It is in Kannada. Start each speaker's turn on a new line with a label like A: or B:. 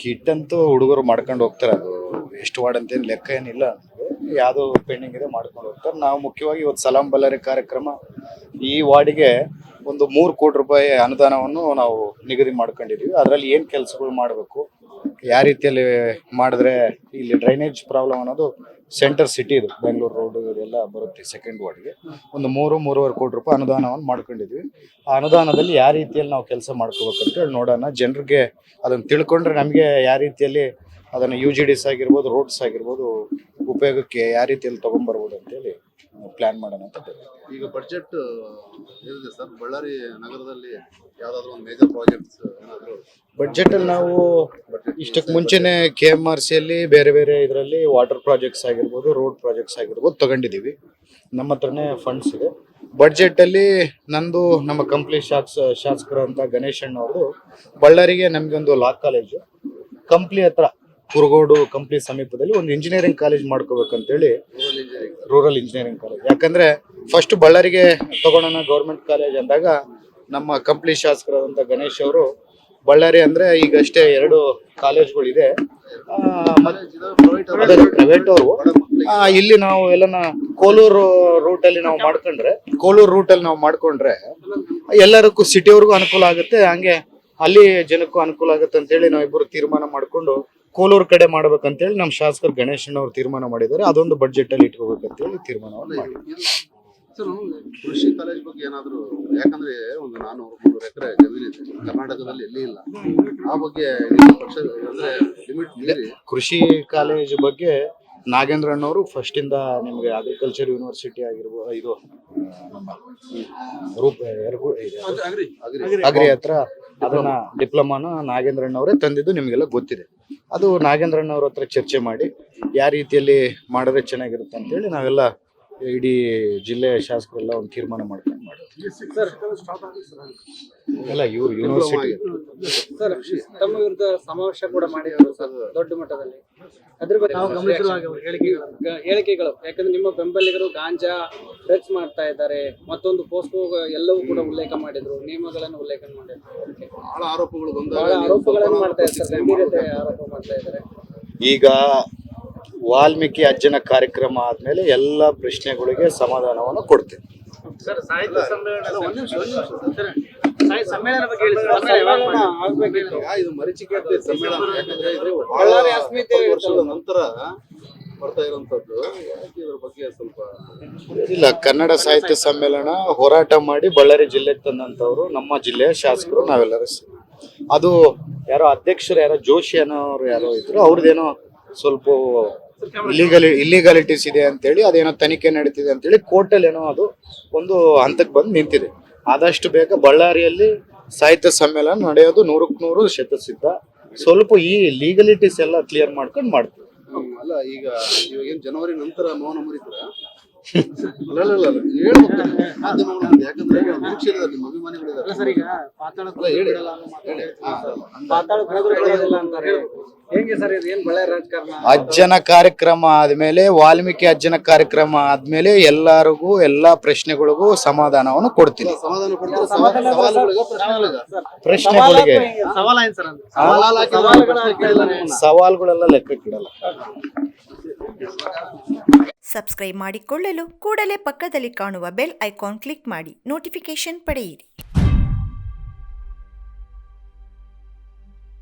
A: ಕಿಟ್ ಅಂತೂ ಹುಡುಗರು ಮಾಡ್ಕೊಂಡು ಹೋಗ್ತಾರೆ. ಅದು ಎಷ್ಟು ವಾರ್ಡ್ ಅಂತ ಏನು ಲೆಕ್ಕ ಏನಿಲ್ಲ ಯಾವುದು ಪೆಂಡಿಂಗ್ ಇದೆ ಮಾಡ್ಕೊಂಡು ಹೋಗ್ತಾರೆ. ನಾವು ಮುಖ್ಯವಾಗಿ ಇವತ್ತು ಸಲಾಂ ಬಲ್ಲಾರಿ ಕಾರ್ಯಕ್ರಮ ಈ ವಾರ್ಡಿಗೆ ಒಂದು ಮೂರು ಕೋಟಿ ರೂಪಾಯಿ ಅನುದಾನವನ್ನು ನಾವು ನಿಗದಿ ಮಾಡ್ಕೊಂಡಿದೀವಿ. ಅದರಲ್ಲಿ ಏನು ಕೆಲಸಗಳು ಮಾಡಬೇಕು ಯಾವ ರೀತಿಯಲ್ಲಿ ಮಾಡಿದ್ರೆ ಇಲ್ಲಿ ಡ್ರೈನೇಜ್ ಪ್ರಾಬ್ಲಮ್ ಅನ್ನೋದು ಸೆಂಟರ್ ಸಿಟಿ ಇದು. ಬೆಂಗಳೂರು ರೋಡು ಇದೆಲ್ಲ ಬರುತ್ತೆ ಸೆಕೆಂಡ್ ವಾರ್ಡ್ಗೆ ಒಂದು ಮೂರು ಮೂರುವರೆ ಕೋಟಿ ರೂಪಾಯಿ ಅನುದಾನವನ್ನು ಮಾಡ್ಕೊಂಡಿದ್ವಿ. ಆ ಅನುದಾನದಲ್ಲಿ ಯಾವ ರೀತಿಯಲ್ಲಿ ನಾವು ಕೆಲಸ ಮಾಡ್ಕೋಬೇಕಂತೇಳಿ ನೋಡೋಣ. ಜನರಿಗೆ ಅದನ್ನು ತಿಳ್ಕೊಂಡ್ರೆ ನಮಗೆ ಯಾವ ರೀತಿಯಲ್ಲಿ ಅದನ್ನು ಯು ಜಿ ಡಿಸ್ ಆಗಿರ್ಬೋದು ರೋಡ್ಸ್ ಆಗಿರ್ಬೋದು ಉಪಯೋಗಕ್ಕೆ ಯಾವ ರೀತಿಯಲ್ಲಿ ತೊಗೊಂಡ್ಬರ್ಬೋದು ಅಂತೇಳಿ ಪ್ಲ್ಯಾನ್ ಮಾಡೋಣ ಅಂತ.
B: ಈಗ ಬಜೆಟ್ ಏನಿದೆ ಸರ್? ಬಳ್ಳಾರಿ ನಗರದಲ್ಲಿ ಯಾವುದಾದ್ರು ಒಂದು ಮೇಜರ್ ಪ್ರಾಜೆಕ್ಟ್ಸ್ ಏನಾದರೂ
A: ಬಡ್ಜೆಟಲ್ಲಿ ನಾವು ಇಷ್ಟಕ್ಕೆ ಮುಂಚೆನೆ ಕೆ ಎಂ ಆರ್ ಸಿಯಲ್ಲಿ ಬೇರೆ ಬೇರೆ ಇದರಲ್ಲಿ ವಾಟರ್ ಪ್ರಾಜೆಕ್ಟ್ಸ್ ಆಗಿರ್ಬೋದು ರೋಡ್ ಪ್ರಾಜೆಕ್ಟ್ಸ್ ಆಗಿರ್ಬೋದು ತಗೊಂಡಿದ್ದೀವಿ. ನಮ್ಮ ಹತ್ರನೇ ಫಂಡ್ಸ್ ಇದೆ. ಬಡ್ಜೆಟಲ್ಲಿ ನಂದು ನಮ್ಮ ಕಂಪ್ಲಿ ಶಾಸ್, ಶಾಸಕರು ಅಂತ ಗಣೇಶ್ ಅವರು ಬಳ್ಳಾರಿಗೆ ನಮಗೆ ಒಂದು ಲಾ ಕಾಲೇಜು ಕಂಪ್ಲಿ ಹತ್ರ, ಕುರುಗೋಡು ಕಂಪ್ಲಿ ಸಮೀಪದಲ್ಲಿ ಒಂದು ಇಂಜಿನಿಯರಿಂಗ್ ಕಾಲೇಜ್ ಮಾಡ್ಕೋಬೇಕಂತೇಳಿ
B: ರೂರಲ್ ಇಂಜಿನಿಯರಿಂಗ್
A: ಕಾಲೇಜ್ ಯಾಕಂದ್ರೆ ಫಸ್ಟ್ ಬಳ್ಳಾರಿಗೆ ತಗೊಳ್ಳೋಣ ಗೌರ್ಮೆಂಟ್ ಕಾಲೇಜ್ ಅಂದಾಗ ನಮ್ಮ ಕಂಪ್ಲಿ ಶಾಸಕರಾದಂಥ ಗಣೇಶ್ ಅವರು ಬಳ್ಳಾರಿ ಅಂದ್ರೆ ಈಗಷ್ಟೇ ಎರಡು ಕಾಲೇಜ್ಗಳಿದೆ.
B: ಪ್ರೈವೇಟ್
A: ಅವರು. ಇಲ್ಲಿ ನಾವು ಎಲ್ಲನ ಕೋಲೂರು ರೂಟ್ ಅಲ್ಲಿ ನಾವು ಮಾಡ್ಕೊಂಡ್ರೆ. ಕೋಲೂರು ರೂಟ್ ಅಲ್ಲಿ ನಾವು ಮಾಡ್ಕೊಂಡ್ರೆ ಎಲ್ಲರಿಗೂ ಸಿಟಿಯವ್ರಿಗೂ ಅನುಕೂಲ ಆಗುತ್ತೆ. ಹಂಗೆ ಅಲ್ಲಿ ಜನಕ್ಕೂ ಅನುಕೂಲ ಆಗುತ್ತೆ ಅಂತೇಳಿ ನಾವಿಬ್ಬರು ತೀರ್ಮಾನ ಮಾಡ್ಕೊಂಡು ಕೋಲೂರು ಕಡೆ ಮಾಡ್ಬೇಕಂತೇಳಿ ನಮ್ಮ ಶಾಸಕರು ಗಣೇಶ್ ಅವರು ತೀರ್ಮಾನ ಮಾಡಿದ್ದಾರೆ. ಅದೊಂದು ಬಡ್ಜೆಟ್ ಅಲ್ಲಿ ಇಟ್ಕೋಬೇಕಂತೇಳಿ ತೀರ್ಮಾನವನ್ನು ಮಾಡಿ
B: ಸರ್ ಕೃಷಿ ಕಾಲೇಜ್ ಬಗ್ಗೆ ಏನಾದ್ರು ಯಾಕಂದ್ರೆ ಒಂದು ನಾನೂರು ಮುನ್ನೂರು ಎಕರೆ ಜಮೀನಿದೆ ಕರ್ನಾಟಕದಲ್ಲಿ ಎಲ್ಲಿ ಇಲ್ಲ. ಆ ಬಗ್ಗೆ ನಿಮ್ಮ ಪಕ್ಷ ಅಂದ್ರೆ ಲಿಮಿಟ್ ಮೀರಿ
A: ಕೃಷಿ ಕಾಲೇಜ್ ಬಗ್ಗೆ ನಾಗೇಂದ್ರ ಅಣ್ಣವರು ಫಸ್ಟ್ ಇಂದ ನಿಮ್ಗೆ ಅಗ್ರಿಕಲ್ಚರ್ ಯೂನಿವರ್ಸಿಟಿ ಆಗಿರ್ಬೋದು ಇದು ನಮ್ಮ ರೂಪ ಇದೆ. ಅಗ್ರಿ ಹತ್ರ ಅದನ್ನ ಡಿಪ್ಲೊಮಾನ ನಾಗೇಂದ್ರ ಅಣ್ಣವರೇ ತಂದಿದ್ದು ನಿಮಗೆಲ್ಲ ಗೊತ್ತಿದೆ. ಅದು ನಾಗೇಂದ್ರ ಅಣ್ಣವ್ರ ಹತ್ರ ಚರ್ಚೆ ಮಾಡಿ ಯಾವ ರೀತಿಯಲ್ಲಿ ಮಾಡಿದ್ರೆ ಚೆನ್ನಾಗಿರುತ್ತೆ ಅಂತೇಳಿ ನಾವೆಲ್ಲ ಇಡೀ ಜಿಲ್ಲೆಯ ಶಾಸಕರೆಲ್ಲ ಒಂದು ತೀರ್ಮಾನ ಮಾಡ್ಕೊಂಡು ಇವ್ರು ಯೂನಿವರ್ಸಿಟಿ
C: ಸರ್ ತಮ್ಮ ವಿರುದ್ಧ ಸಮಾವೇಶ ಕೂಡ ಮಾಡಿದ್ರು ಸರ್ ದೊಡ್ಡ ಮಟ್ಟದಲ್ಲಿ. ಅದ್ರ ಬಗ್ಗೆ ಹೇಳಿಕೆಗಳು. ಯಾಕಂದ್ರೆ ನಿಮ್ಮ ಬೆಂಬಲಿಗರು ಗಾಂಜಾ ಡ್ರಗ್ಸ್ ಮಾಡ್ತಾ ಇದ್ದಾರೆ. ಮತ್ತೊಂದು ಪೋಸ್ಟ್ ಎಲ್ಲವೂ ಕೂಡ ಉಲ್ಲೇಖ ಮಾಡಿದ್ರು. ನಿಯಮಗಳನ್ನು ಉಲ್ಲೇಖ ಮಾಡಿದ್ರು.
B: ಬಹಳ ಆರೋಪಗಳು
C: ಬಹಳ
B: ಬಂದಾಗ
C: ಆರೋಪಗಳನ್ನು ಮಾಡ್ತಾ ಇದ್ದಾರೆ. ಗಂಭೀರತೆ ಆರೋಪ ಮಾಡ್ತಾ ಇದ್ದಾರೆ.
A: ಈಗ ವಾಲ್ಮೀಕಿ ಅಜ್ಜನ ಕಾರ್ಯಕ್ರಮ ಆದ್ಮೇಲೆ ಎಲ್ಲ ಪ್ರಶ್ನೆಗಳಿಗೆ ಸಮಾಧಾನವನ್ನು ಕೊಡ್ತೇನೆ.
B: ಅಲ್ಲ, ಒಂದ್ ನಿಮಿಷ ಒಂದ್ ನಿಮಿಷ.
C: ಸಮ್ಮೇಳನ ಬಗ್ಗೆ ಹೇಳಿ ಸರ್. ಸಮ್ಮೇಳನ ಆಗ್ಬೇಕಿತ್ತು.
B: ಇದು ಮರೀಚಿಕೆ ಆಗ್ತದೆ ಸಮ್ಮೇಳನ. ಯಾಕಂದ್ರೆ ಇದು ಬಹಳ
C: ಬಳ್ಳಾರಿ ಅಸ್ಮಿತೆ
B: ನಂತರ ಬರ್ತಾ ಇರುವಂತದ್ದು ಯಾಕೆ ಇದ್ರ ಬಗ್ಗೆ ಸ್ವಲ್ಪ
A: ಇಲ್ಲ ಕನ್ನಡ ಸಾಹಿತ್ಯ ಸಮ್ಮೇಳನ ಹೋರಾಟ ಮಾಡಿ ಬಳ್ಳಾರಿ ಜಿಲ್ಲೆಗೆ ತಂದಂತವ್ರು ನಮ್ಮ ಜಿಲ್ಲೆಯ ಶಾಸಕರು ನಾವೆಲ್ಲರೂ. ಅದು ಯಾರೋ ಅಧ್ಯಕ್ಷರು ಯಾರೋ ಜೋಶಿ ಅನ್ನೋರು ಯಾರೋ ಇದ್ರು ಅವ್ರದ್ದೇನೋ ಸ್ವಲ್ಪ ಇಲ್ಲಿಗಲಿ ಇಲ್ಲಿಗಾಲಿಟೀಸ್ ಇದೆ ಅಂತೇಳಿ, ಅದೇನೋ ತನಿಖೆ ನಡೀತಿದೆ ಅಂತೇಳಿ ಕೋರ್ಟಲ್ಲಿ ಏನೋ ಅದು ಒಂದು ಹಂತಕ್ಕೆ ಬಂದು ನಿಂತಿದೆ. ಆದಷ್ಟು ಬೇಗ ಬಳ್ಳಾರಿಯಲ್ಲಿ ಸಾಹಿತ್ಯ ಸಮ್ಮೇಳನ ನಡೆಯೋದು ನೂರಕ್ಕೆ ನೂರು ಶತಸಿದ್ಧ. ಸ್ವಲ್ಪ ಈ ಲೀಗಲಿಟೀಸ್ ಎಲ್ಲ ಕ್ಲಿಯರ್ ಮಾಡ್ಕೊಂಡು ಮಾಡ್ತೀವಿ.
B: ಅಲ್ಲ, ಈಗ ಇವಾಗ ಜನವರಿ ನಂತರ ಮೌನ
C: ಸರ್ ಈಗ ಹೆಂಗೆ ಇದು? ಏನ್ ರಾಜಕಾರಣ?
A: ಅಜ್ಜನ ಕಾರ್ಯಕ್ರಮ ಆದ್ಮೇಲೆ ವಾಲ್ಮೀಕಿ ಅಜ್ಜನ ಕಾರ್ಯಕ್ರಮ ಆದ್ಮೇಲೆ ಎಲ್ಲರಿಗೂ ಎಲ್ಲಾ ಪ್ರಶ್ನೆಗಳಿಗೂ ಸಮಾಧಾನವನ್ನು ಕೊಡ್ತೀನಿ.
B: ಸಮಾಧಾನ ಕೊಡ್ತಾರೆ? ಸವಾಲುಗಳಿಗ ಪ್ರಶ್ನೆಗಳಿಗ
A: ಪ್ರಶ್ನೆಗಳಿಗೆ
C: ಸವಾಲ ಏನ್ ಸರ್
B: ಸವಾಲ್
C: ಸವಾಲುಗಳು.
A: ಸವಾಲುಗಳೆಲ್ಲ ಲೆಕ್ಕಕ್ಕಿಡಲ್ಲ
D: ಸಬ್ಸ್ಕ್ರೈಬ್ ಮಾಡಿಕೊಳ್ಳಲು ಕೂಡಲೇ ಪಕ್ಕದಲ್ಲಿ ಕಾಣುವ ಬೆಲ್ ಐಕಾನ್ ಕ್ಲಿಕ್ ಮಾಡಿ ನೋಟಿಫಿಕೇಶನ್ ಪಡೆಯಿರಿ.